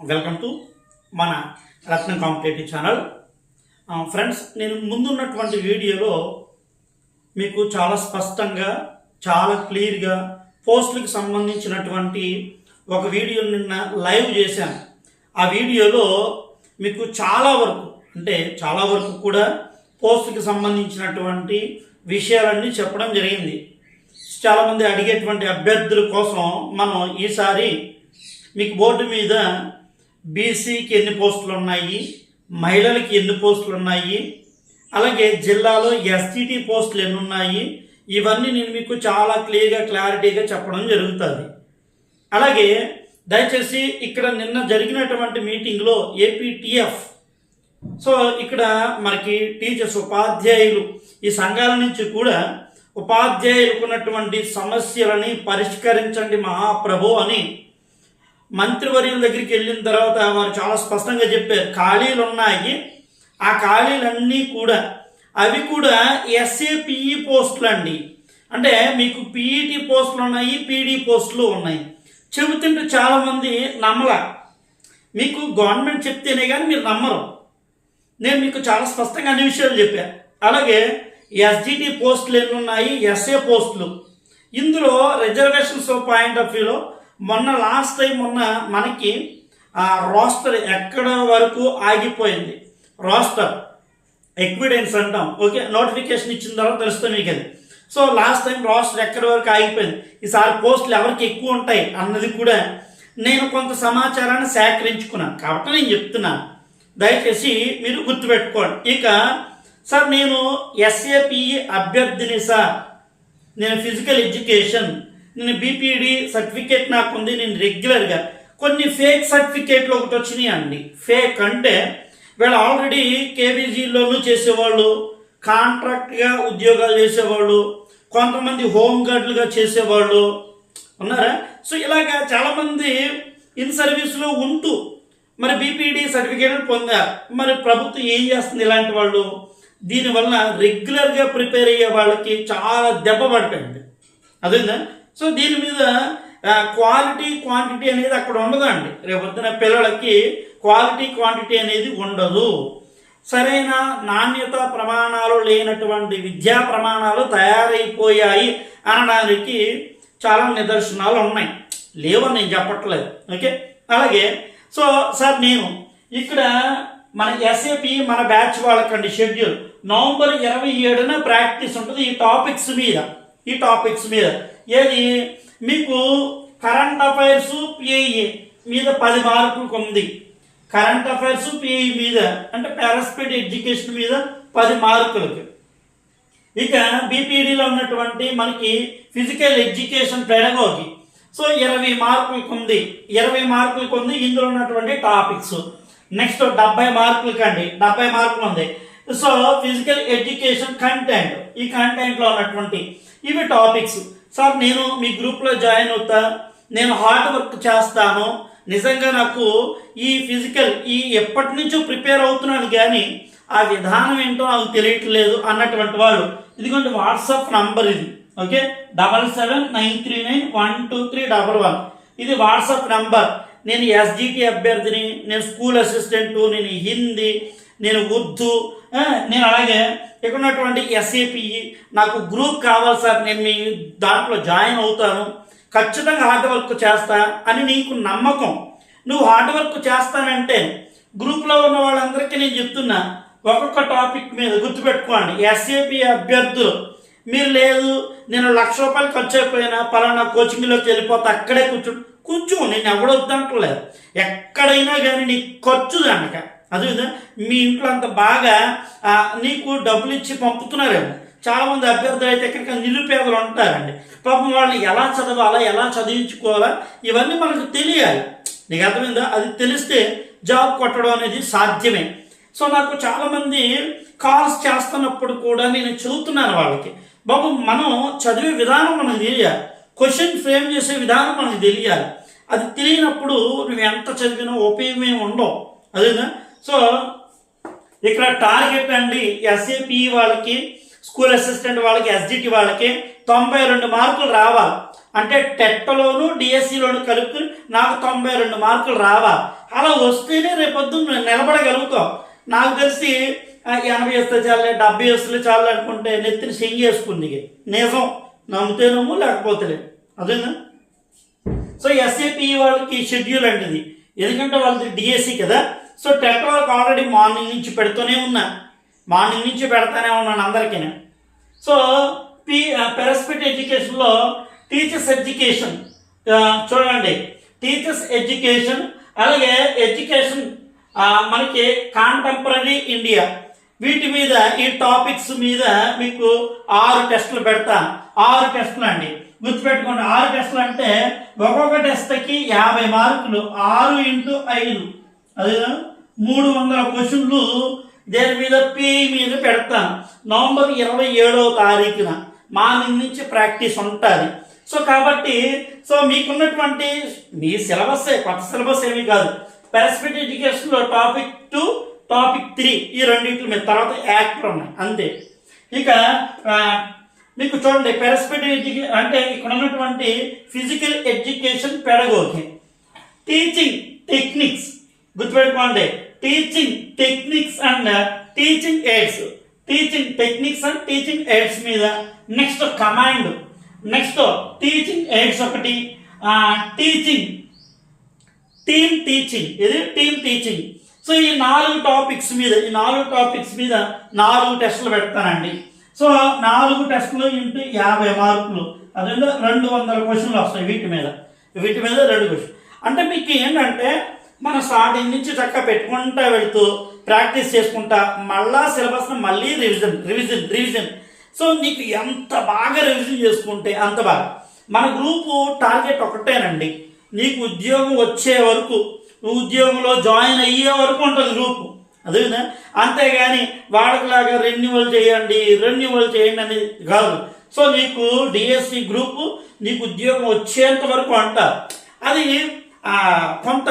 Welcome to మన రత్నం competitive channel. Friends నేను ముందున్నటువంటి వీడియోలో మీకు చాలా స్పష్టంగా చాలా క్లియర్గా పోస్టులకు సంబంధించినటువంటి ఒక వీడియో నిన్న లైవ్ చేశాను. ఆ వీడియోలో మీకు చాలా వరకు అంటే చాలా వరకు కూడా పోస్టుకి సంబంధించినటువంటి విషయాలన్నీ చెప్పడం జరిగింది. చాలామంది అడిగేటువంటి అభ్యర్థుల కోసం మనం ఈసారి మీకు బోర్డు మీద బీసీకి ఎన్ని పోస్టులు ఉన్నాయి మహిళలకి ఎన్ని పోస్టులు ఉన్నాయి అలాగే జిల్లాలో ఎస్టీటీ పోస్టులు ఎన్ని ఉన్నాయి ఇవన్నీ నేను మీకు చాలా క్లియర్గా క్లారిటీగా చెప్పడం జరుగుతుంది. అలాగే దయచేసి ఇక్కడ నిన్న జరిగినటువంటి మీటింగ్లో ఏపీటీఎఫ్. సో ఇక్కడ మనకి టీచర్స్ ఉపాధ్యాయులు ఈ సంఘాల నుంచి కూడా ఉపాధ్యాయులకు ఉన్నటువంటి సమస్యలని పరిష్కరించండి మహాప్రభు అని మంత్రివర్యుల దగ్గరికి వెళ్ళిన తర్వాత వారు చాలా స్పష్టంగా చెప్పారు. ఖాళీలు ఉన్నాయి ఆ ఖాళీలన్నీ కూడా అవి కూడా ఎస్ఏపిఈ పోస్టులు అండి అంటే మీకు పీఈటీ పోస్టులు ఉన్నాయి పీడీ పోస్టులు ఉన్నాయి. చెబుతుంటే చాలామంది నమ్మల. మీకు గవర్నమెంట్ చెప్తేనే కానీ మీరు నమ్మరు. నేను మీకు చాలా స్పష్టంగా అన్ని విషయాలు చెప్పాను అలాగే ఎస్జిటి పోస్టులు ఎన్ని ఉన్నాయి? ఎస్ఏ పోస్టులు. ఇందులో రిజర్వేషన్స్ పాయింట్ ఆఫ్ వ్యూలో మొన్న లాస్ట్ టైం మొన్న మనకి ఆ రోస్టర్ ఎక్కడ వరకు ఆగిపోయింది. రోస్టర్ ఎక్విడెన్స్ అంటాం. ఓకే నోటిఫికేషన్ ఇచ్చిన తర్వాత తెలుస్తుంది మీకు అది. సో లాస్ట్ టైం రోస్టర్ ఎక్కడి వరకు ఆగిపోయింది. ఈసారి పోస్టులు ఎవరికి ఎక్కువ ఉంటాయి అన్నది కూడా నేను కొంత సమాచారాన్ని సేకరించుకున్నాను. కాబట్టి నేను చెప్తున్నాను. దయచేసి మీరు గుర్తుపెట్టుకోండి. ఇక సార్ నేను ఎస్ఏపిఈ అభ్యర్థిని సార్. నేను ఫిజికల్ ఎడ్యుకేషన్ నేను బీపీడీ సర్టిఫికేట్ నాకు ఉంది నేను రెగ్యులర్గా కొన్ని ఫేక్ సర్టిఫికేట్లు ఒకటి వచ్చినాయి అండి. ఫేక్ అంటే వీళ్ళు ఆల్రెడీ కేబీజీలోనూ చేసేవాళ్ళు కాంట్రాక్ట్గా ఉద్యోగాలు చేసేవాళ్ళు కొంతమంది హోమ్ గార్డులుగా చేసేవాళ్ళు. ఉన్నారా? సో ఇలాగా చాలామంది ఇన్ సర్వీస్లో ఉంటూ మరి బీపీడీ సర్టిఫికేట్ పొందారు. మరి ప్రభుత్వం ఏం చేస్తుంది ఇలాంటి వాళ్ళు? దీనివల్ల రెగ్యులర్గా ప్రిపేర్ అయ్యే వాళ్ళకి చాలా దెబ్బ పడిపోయింది. అదేందా సో దీని మీద క్వాలిటీ క్వాంటిటీ అనేది అక్కడ ఉండదండి. రేపొద్దున పిల్లలకి క్వాలిటీ క్వాంటిటీ అనేది ఉండదు. సరైన నాణ్యత ప్రమాణాలు లేనటువంటి విద్యా ప్రమాణాలు తయారైపోయాయి అనడానికి చాలా నిదర్శనాలు ఉన్నాయి. లేవని నేను చెప్పట్లేదు. ఓకే? అలాగే సో సార్ నేను ఇక్కడ మన ఎస్ఏపి మన బ్యాచ్ వాళ్ళకండి షెడ్యూల్ నవంబర్ ఇరవై ఏడున ప్రాక్టీస్ ఉంటుంది ఈ టాపిక్స్ మీద. ఈ టాపిక్స్ మీద. ఏది? మీకు కరెంట్ అఫైర్స్ పిఐఏ మీద పది మార్కులకు ఉంది. కరెంట్ అఫైర్స్ పిఐ మీద అంటే పారాస్పెట్ ఎడ్యుకేషన్ మీద పది మార్కులకి. ఇక బీపీడీలో ఉన్నటువంటి మనకి ఫిజికల్ ఎడ్యుకేషన్ పెడగోగి సో ఇరవై మార్కులకు ఉంది. ఇరవై మార్కులకు ఉంది. ఇందులో ఉన్నటువంటి టాపిక్స్ నెక్స్ట్ డెబ్బై మార్కులకి అండి. డెబ్బై మార్కులు ఉంది. సో ఫిజికల్ ఎడ్యుకేషన్ కంటెంట్ ఈ కంటెంట్లో ఉన్నటువంటి ఇవి టాపిక్స్. సార్ నేను మీ గ్రూప్లో జాయిన్ అవుతా నేను హార్డ్ వర్క్ చేస్తాను. నిజంగా నాకు ఈ ఫిజికల్ ఈ ఎప్పటి నుంచో ప్రిపేర్ అవుతున్నాను కానీ ఆ విధానం ఏంటో నాకు తెలియట్లేదు అన్నటువంటి వాళ్ళు. ఇదిగోండి వాట్సాప్ నంబర్ ఇది okay? Double seven nine three nine one two three double one. ఇది వాట్సాప్ నంబర్. నేను ఎస్జిటి అభ్యర్థిని నేను స్కూల్ అసిస్టెంటు నేను హిందీ నేను ఉర్దూ నేను అలాగే ఇక్కడ ఉన్నటువంటి ఎస్ఏపిఈ నాకు గ్రూప్ కావాలి సార్ నేను మీ దాంట్లో జాయిన్ అవుతాను. ఖచ్చితంగా హార్డ్ వర్క్ చేస్తా అని నీకు నమ్మకం. నువ్వు హార్డ్ వర్క్ చేస్తానంటే గ్రూప్లో ఉన్న వాళ్ళందరికీ నేను చెప్తున్నా ఒక్కొక్క టాపిక్ మీద గుర్తుపెట్టుకోండి. ఎస్ఏపి అభ్యర్థులు మీరు లేదు నేను లక్ష రూపాయలు ఖర్చు అయిపోయినా పలానా కోచింగ్లోకి వెళ్ళిపోతే అక్కడే కూర్చో కూర్చో నేను ఎవడొద్దంటలేదు. ఎక్కడైనా కానీ నీ ఖర్చు దానిక. అదే మీ ఇంట్లో అంత బాగా నీకు డబ్బులు ఇచ్చి పంపుతున్నారేమో. చాలామంది అభ్యర్థులు అయితే ఎక్కడికి నిరుపేదలు ఉంటారండి. పాపం వాళ్ళు ఎలా చదవాలా ఎలా చదివించుకోవాలా ఇవన్నీ మనకు తెలియాలి. నీకు అర్థమైందా? అది తెలిస్తే జాబ్ కొట్టడం అనేది సాధ్యమే. సో నాకు చాలామంది కాల్స్ చేస్తున్నప్పుడు కూడా నేను చదువుతున్నాను వాళ్ళకి. బాబు మనం చదివే విధానం మనకు తెలియాలి. క్వశ్చన్ ఫ్రేమ్ చేసే విధానం మనకు తెలియాలి. అది తెలియనప్పుడు నువ్వు ఎంత చదివినా ఉపయోగం ఏమి ఉండవు. అదేనా సో ఇక్కడ టార్గెట్ అండి ఎస్ఏపి వాళ్ళకి స్కూల్ అసిస్టెంట్ వాళ్ళకి ఎస్జిటి వాళ్ళకి తొంభై రెండు మార్కులు రావాలి. అంటే టెట్లోను డిఎస్సిలోను కలుపుకుని నాకు తొంభై రెండు మార్కులు రావాలి. అలా వస్తేనే రేపొద్దున నిలబడగలుగుతాం. నాకు తెలిసి ఎనభై వస్తే చాలే డెబ్బై వస్తే చాలు అనుకుంటే నెత్తిని సింగ్ చేసుకుంది నిజం. నమ్ముతేనేమో లేకపోతేలే. అదేనా? సో ఎస్ఏపి వాళ్ళకి షెడ్యూల్ అంటే ఎందుకంటే వాళ్ళది డిఎస్సి కదా. సో టెట్ వాళ్ళకి ఆల్రెడీ మార్నింగ్ నుంచి పెడుతూనే ఉన్నా. మార్నింగ్ నుంచి పెడతానే ఉన్నాను అందరికీ సో పి పెరస్పిట్ ఎడ్యుకేషన్లో టీచర్స్ ఎడ్యుకేషన్ చూడండి. టీచర్స్ ఎడ్యుకేషన్ అలాగే ఎడ్యుకేషన్ మనకి కాంటెంపరీ ఇండియా వీటి మీద ఈ టాపిక్స్ మీద మీకు ఆరు టెస్టులు పెడతాను ఆరు టెస్టులు అండి. గుర్తుపెట్టుకోండి ఆరు టెస్టులు అంటే ఒక్కొక్క టెస్ట్కి యాభై మార్కులు. ఆరు ఇంటూ ఐదు. అదేనా? మూడు వందల క్వశ్చన్లు దేని మీద? పీ మీద పెడతాను నవంబర్ ఇరవై ఏడవ తారీఖున మార్నింగ్ నుంచి ప్రాక్టీస్ ఉంటుంది. సో కాబట్టి సో మీకున్నటువంటి మీ సిలబస్ కొత్త సిలబస్ ఏమీ కాదు. పెరస్పెక్ట్ ఎడ్యుకేషన్లో టాపిక్ టూ టాపిక్ త్రీ ఈ రెండింటి మీద తర్వాత యాక్టర్ ఉన్నాయి అంతే. ఇక మీకు చూడండి పెరస్పెక్ట్ ఎడ్యుకే అంటే ఇక్కడ ఉన్నటువంటి physical education pedagogy teaching techniques గుర్తుపెట్టుకోండి teaching techniques and teaching aids teaching techniques and teaching aids మీద next command next teaching aids ఒకటి. టీచింగ్ టీమ్ టీచింగ్ ఇది టీమ్ టీచింగ్ సో ఈ నాలుగు టాపిక్స్ మీద ఈ నాలుగు టాపిక్స్ మీద నాలుగు టెస్టులు పెడతానండి. సో నాలుగు టెస్టులు ఇంటూ యాభై మార్కులు. అదే రెండు వందల క్వశ్చన్లు వస్తాయి వీటి మీద. వీటి మీద రెండు క్వశ్చన్ అంటే మీకు ఏంటంటే మన స్టార్టింగ్ నుంచి చక్కగా పెట్టుకుంటా వెళ్తూ ప్రాక్టీస్ చేసుకుంటా మళ్ళా సిలబస్ని మళ్ళీ రివిజన్ రివిజన్ రివిజన్ సో నీకు ఎంత బాగా రివిజన్ చేసుకుంటే అంత బాగా. మన గ్రూపు టార్గెట్ ఒకటేనండి. నీకు ఉద్యోగం వచ్చే వరకు నువ్వు ఉద్యోగంలో జాయిన్ అయ్యే వరకు ఉంటుంది గ్రూపు అదేనా అంతేగాని వాళ్ళకిలాగా రెన్యువల్ చేయండి రెన్యువల్ చేయండి అనేది కాదు. సో నీకు డిఎస్సి గ్రూపు నీకు ఉద్యోగం వచ్చేంత వరకు అంట. అది కొంత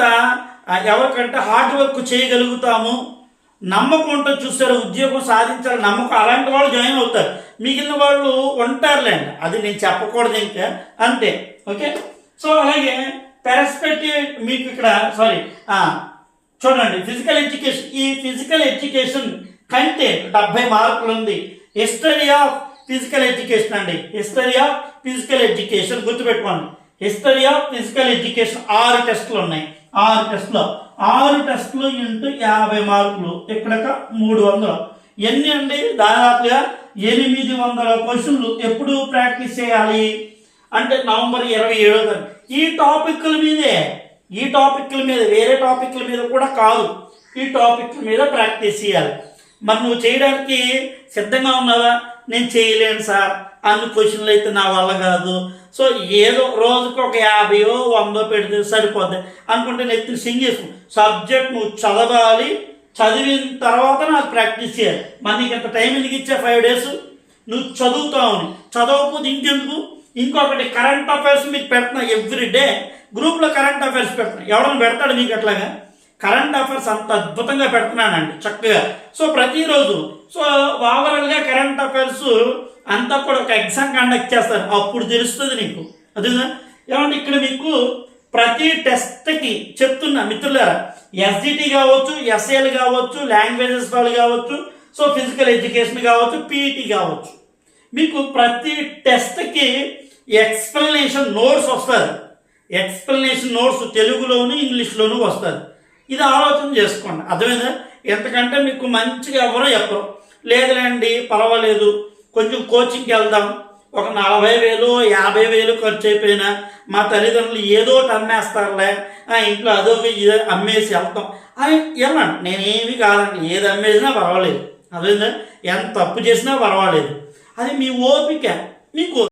ఎవరికంటే హార్డ్ వర్క్ చేయగలుగుతాము నమ్మకం ఉంటుంది చూస్తారు ఉద్యోగం సాధించాలి నమ్మకం అలాంటి వాళ్ళు జాయిన్ అవుతారు. మిగిలిన వాళ్ళు ఉంటారులేండి అది నేను చెప్పకూడదు ఇంకా. అంతే. ఓకే సో అలాగే పెరస్పెక్టివ్ మీకు ఇక్కడ సారీ చూడండి ఫిజికల్ ఎడ్యుకేషన్ ఈ ఫిజికల్ ఎడ్యుకేషన్ కంటే డెబ్బై మార్కులు ఉంది. హిస్టరీ ఆఫ్ ఫిజికల్ ఎడ్యుకేషన్ అండి. హిస్టరీ ఆఫ్ ఫిజికల్ ఎడ్యుకేషన్ గుర్తుపెట్టుకోండి. హిస్టరీ ఆఫ్ ఫిజికల్ ఎడ్యుకేషన్ ఆరు టెస్టులు ఉన్నాయి. ఆరు టెస్టులు. ఆరు టెస్టులు ఇంటూ యాభై మార్కులు. ఇక్కడ మూడు వందలు. ఎన్ని అండి? దాదాపుగా ఎనిమిది వందల క్వశ్చన్లు ఎప్పుడు ప్రాక్టీస్ చేయాలి? అంటే నవంబర్ ఇరవై ఏడో తారీఖు. ఈ టాపిక్ల మీదే ఈ టాపిక్ల మీద వేరే టాపిక్ల మీద కూడా కాదు. ఈ టాపిక్ల మీద ప్రాక్టీస్ చేయాలి. మరి నువ్వు చేయడానికి సిద్ధంగా ఉన్నావా? నేను చేయలేను సార్. అన్ని క్వశ్చన్లు అయితే నా వల్ల కాదు. సో ఏదో రోజుకు ఒక యాభైయో వందో పెడితే సరిపోద్ది. అనుకుంటే నెత్తిని సింగ్ చేసుకో సబ్జెక్ట్ నువ్వు చదవాలి. చదివిన తర్వాత నాకు ప్రాక్టీస్ చేయాలి. మరి నీకు ఇంత టైం ఎందుకు ఇచ్చా ఫైవ్ డేస్? నువ్వు చదువుతావు చదవకపోతే ఇంకెందుకు? ఇంకొకటి కరెంట్ అఫైర్స్ మీకు పెడుతున్నా ఎవ్రీ డే. గ్రూప్లో కరెంట్ అఫైర్స్ పెడుతున్నా. ఎవరైనా పెడతాడు మీకు అట్లాగా? కరెంట్ అఫైర్స్ అంత అద్భుతంగా పెడుతున్నానండి చక్కగా. సో ప్రతిరోజు సో ఓవరాల్గా కరెంట్ అఫైర్స్ అంతా కూడా ఒక ఎగ్జామ్ కండక్ట్ చేస్తారు. అప్పుడు తెలుస్తుంది నీకు. అదే ఏమంటే ఇక్కడ మీకు ప్రతి టెస్ట్కి చెప్తున్నా మిత్రులారా ఎస్జిటి కావచ్చు ఎస్ఏలు కావచ్చు లాంగ్వేజెస్ వాళ్ళు కావచ్చు సో ఫిజికల్ ఎడ్యుకేషన్ కావచ్చు పీఈటీ కావచ్చు. మీకు ప్రతి టెస్ట్కి ఎక్స్ప్లెనేషన్ నోట్స్ వస్తుంది ఎక్స్ప్లెనేషన్ నోట్స్ తెలుగులోను ఇంగ్లీష్లోను వస్తుంది ఇది ఆలోచన చేసుకోండి. అర్థమైందా? ఎందుకంటే మీకు మంచిగా ఎవరో చెప్పరు. లేదులేండి పర్వాలేదు. కొంచెం కోచింగ్కి వెళ్దాం. ఒక నలభై వేలు యాభై వేలు ఖర్చు అయిపోయినా మా తల్లిదండ్రులు ఏదో ఒకటి అమ్మేస్తారులే. ఇంట్లో అదో ఇదో అమ్మేసి వెళ్తాం. అని వెళ్ళండి నేనేమి కాదండి. ఏది అమ్మేసినా పర్వాలేదు. అదే ఎంత తప్పు చేసినా పర్వాలేదు. అది మీ ఓపిక. మీకు